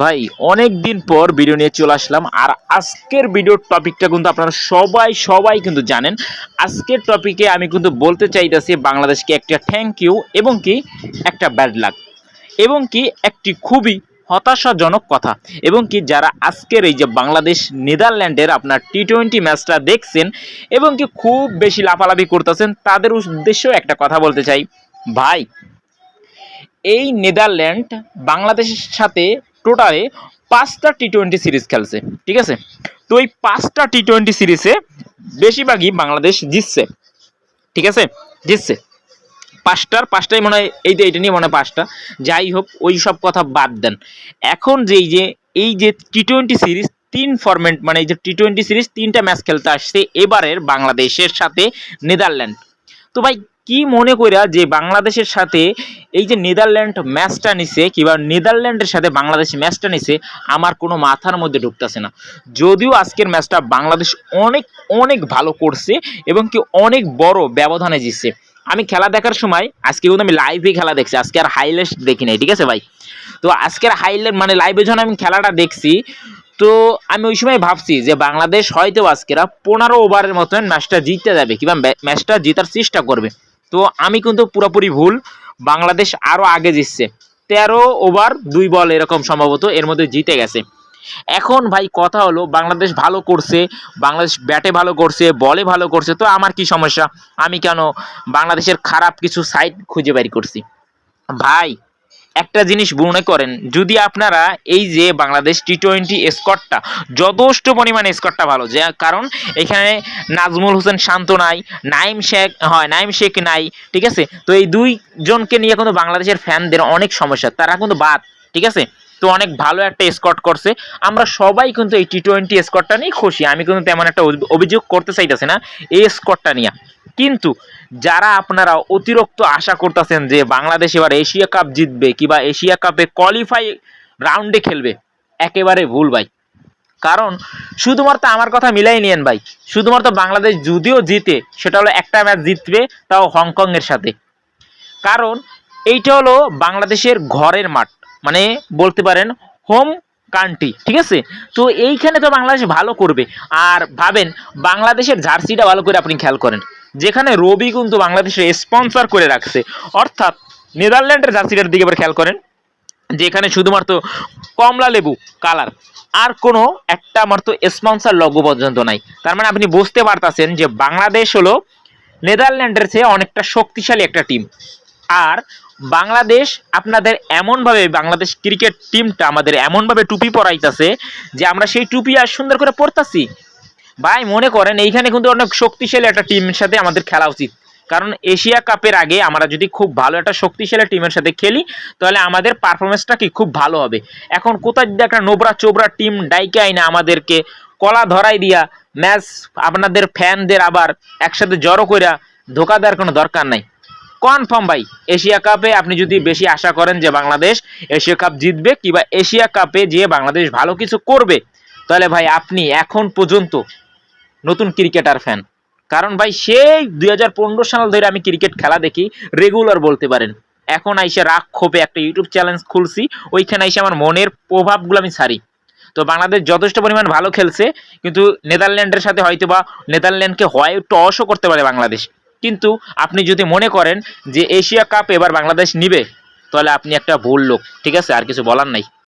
ভাই অনেক দিন পর ভিডিও নিয়ে চলে আসলাম আর আজকের ভিডিওর টপিকটা কিন্তু আপনারা সবাই সবাই কিন্তু জানেন। আজকের টপিকে আমি কিন্তু বলতে চাইতেছি বাংলাদেশকে একটা থ্যাংক ইউ এবং কি একটা ব্যাড লাক এবং কি একটি খুবই হতাশাজনক কথা এবং কি যারা আজকের এই যে বাংলাদেশ নেদারল্যান্ডের আপনার টি টোয়েন্টি ম্যাচটা দেখছেন এবং কি খুব বেশি লাফালাফি করতেছেন, তাদের উদ্দেশ্যেও একটা কথা বলতে চাই। ভাই, এই নেদারল্যান্ড বাংলাদেশের সাথে টোটালে পাঁচটা টি টোয়েন্টি সিরিজ খেলছে, ঠিক আছে? তো এই পাঁচটা টি টোয়েন্টি সিরিজে বেশিরভাগই বাংলাদেশ জিতছে, ঠিক আছে? জিতছে। পাঁচটার পাঁচটাই মনে হয়, এই যে এইটা নিয়ে মনে হয় পাঁচটা। যাই হোক, ওই সব কথা বাদ দেন। এখন যে এই যে এই যে টি টোয়েন্টি সিরিজ তিন ফরম্যাট মানে এই যে টি টোয়েন্টি সিরিজ তিনটা ম্যাচ খেলতে আসছে এবারের বাংলাদেশের সাথে নেদারল্যান্ড। তো ভাই কি মনে কইরা যে বাংলাদেশের সাথে এই যে নেদারল্যান্ড ম্যাচটা নিছে কিংবা নেদারল্যান্ডের সাথে বাংলাদেশ ম্যাচটা নিছে, আমার কোনো মাথার মধ্যে ঢুকতেছে না। যদিও আজকের ম্যাচটা বাংলাদেশ অনেক অনেক ভালো করছে এবং কি অনেক বড় ব্যবধানে জিতছে। আমি খেলা দেখার সময়, আজকে কিন্তু আমি লাইভে খেলা দেখছি, আজকে আর হাইলাইট দেখি নাই, ঠিক আছে ভাই? তো আজকের হাইলাইট মানে লাইভে যখন আমি খেলাটা দেখছি, তো আমি ওই সময় ভাবছি যে বাংলাদেশ হয়তো আজকেরা পনেরো ওভারের মতন ম্যাচটা জিততে যাবে, কিংবা ম্যাচটা জেতার চেষ্টা করবে। তো আমি কিন্তু পুরোপুরি ভুল। বাংলাদেশ আরও আগে জিতছে। তেরো ওভার দুই বল এরকম সম্ভবত এর মধ্যে জিতে গেছে। এখন ভাই কথা হলো, বাংলাদেশ ভালো করছে, বাংলাদেশ ব্যাটে ভালো করছে বলে ভালো করছে, তো আমার কি সমস্যা? আমি কেন বাংলাদেশের খারাপ কিছু সাইড খুঁজে বের করছি? ভাই একটা জিনিস মনে করেন, যদি আপনারা এই যে বাংলাদেশ টি টোয়েন্টি স্কোরটা যথেষ্ট পরিমাণে স্কোরটা ভালো, যে কারণ এখানে নাজমুল হোসেন শান্ত নাই, নাইম শেখ, হয়, নাইম শেখ নাই, ঠিক আছে? তো এই দুইজনকে নিয়ে কিন্তু বাংলাদেশের ফ্যানদের অনেক সমস্যা, তারা কিন্তু বাদ, ঠিক আছে? তো অনেক ভালো একটা স্কট করছে, আমরা সবাই কিন্তু এই টি টোয়েন্টি স্কটটা নিয়ে খুশি, আমি কিন্তু তেমন একটা অভি- অভিযোগ করতে চাইতেছি না, এই স্কটটা নিয়ে। কিন্তু যারা আপনারা অতিরিক্ত আশা করতেছেন যে বাংলাদেশ এবার এশিয়া কাপ জিতবে কিংবা এশিয়া কাপে কোয়ালিফাই রাউন্ডে খেলবে, একেবারে ভুল ভাই। কারণ শুধুমাত্র আমার কথা মিলাই নিয়েন ভাই, শুধুমাত্র বাংলাদেশ যদিও জিতে, সেটা হলো একটা ম্যাচ জিতবে, তাও হংকংয়ের সাথে। কারণ এইটা হলো বাংলাদেশের ঘরের মাঠ মানে বলতে পারেন হোম কান্ট্রি ঠিক আছে? তো এইখানে তো বাংলাদেশ ভালো করবে। আর ভাবেন বাংলাদেশের জার্সিটা ভালো করে আপনি খেয়াল করেন। যেখানে রবি কিন্তু বাংলাদেশের স্পন্সর করে রাখছে। অর্থাৎ নেদারল্যান্ডের জার্সিটার দিকে এবার খেয়াল করেন, যেখানে শুধুমাত্র কমলা লেবু, কালার, আর কোনো একটা মাত্র স্পন্সর লগো পর্যন্ত নাই। তার মানে আপনি বুঝতে পারতাছেন যে বাংলাদেশ হলো নেদারল্যান্ডের চেয়ে অনেকটা শক্তিশালী একটা টিম আর বাংলাদেশ আপনাদের এমনভাবে, বাংলাদেশ ক্রিকেট টিমটা আমাদের এমনভাবে টুপি পরাইতেছে যে আমরা সেই টুপি আর সুন্দর করে পরতাছি। ভাই, মনে করেন, এইখানে কিন্তু অনেক শক্তিশালী একটা টিমের সাথে আমাদের খেলা উচিত। কারণ এশিয়া কাপের আগে আমরা যদি খুব ভালো একটা শক্তিশালী টিমের সাথে খেলি, তাহলে আমাদের পারফরমেন্সটা কি খুব ভালো হবে। এখন কোথায় যদি একটা নোবরা চোবরা টিম ডাইকে আইনা আমাদেরকে, কলা ধরাই দিয়া ম্যাচ আপনাদের ফ্যানদের আবার একসাথে জড়ো কইরা ধোকা দেওয়ার কোনো দরকার নাই। কনফার্ম ভাই, এশিয়া কাপে আপনি যদি বেশি আশা করেন যে বাংলাদেশ এশিয়া কাপ জিতবে কিংবা এশিয়া কাপে যে বাংলাদেশ ভালো কিছু করবে, তাহলে ভাই আপনি এখন পর্যন্ত নতুন ক্রিকেটার ফ্যান কারণ ভাই, সেই দুই হাজার পনেরো সাল ধরে আমি ক্রিকেট খেলা দেখি রেগুলার বলতে পারেন। এখন আইসে রাগ ক্ষোভে একটা ইউটিউব চ্যানেল খুলছি, ওইখানে আইসে আমার মনের প্রভাবগুলো আমি সারি তো বাংলাদেশ যথেষ্ট পরিমাণ ভালো খেলছে, কিন্তু নেদারল্যান্ডের সাথে হয়তো বা নেদারল্যান্ডকে হয় একটু টসও করতে পারে বাংলাদেশ। কিন্তু আপনি যদি মনে করেন যে এশিয়া কাপ এবার বাংলাদেশ নিবে, তাহলে আপনি একটা ভুল লোক, ঠিক আছে? আর কিছু বলার নাই।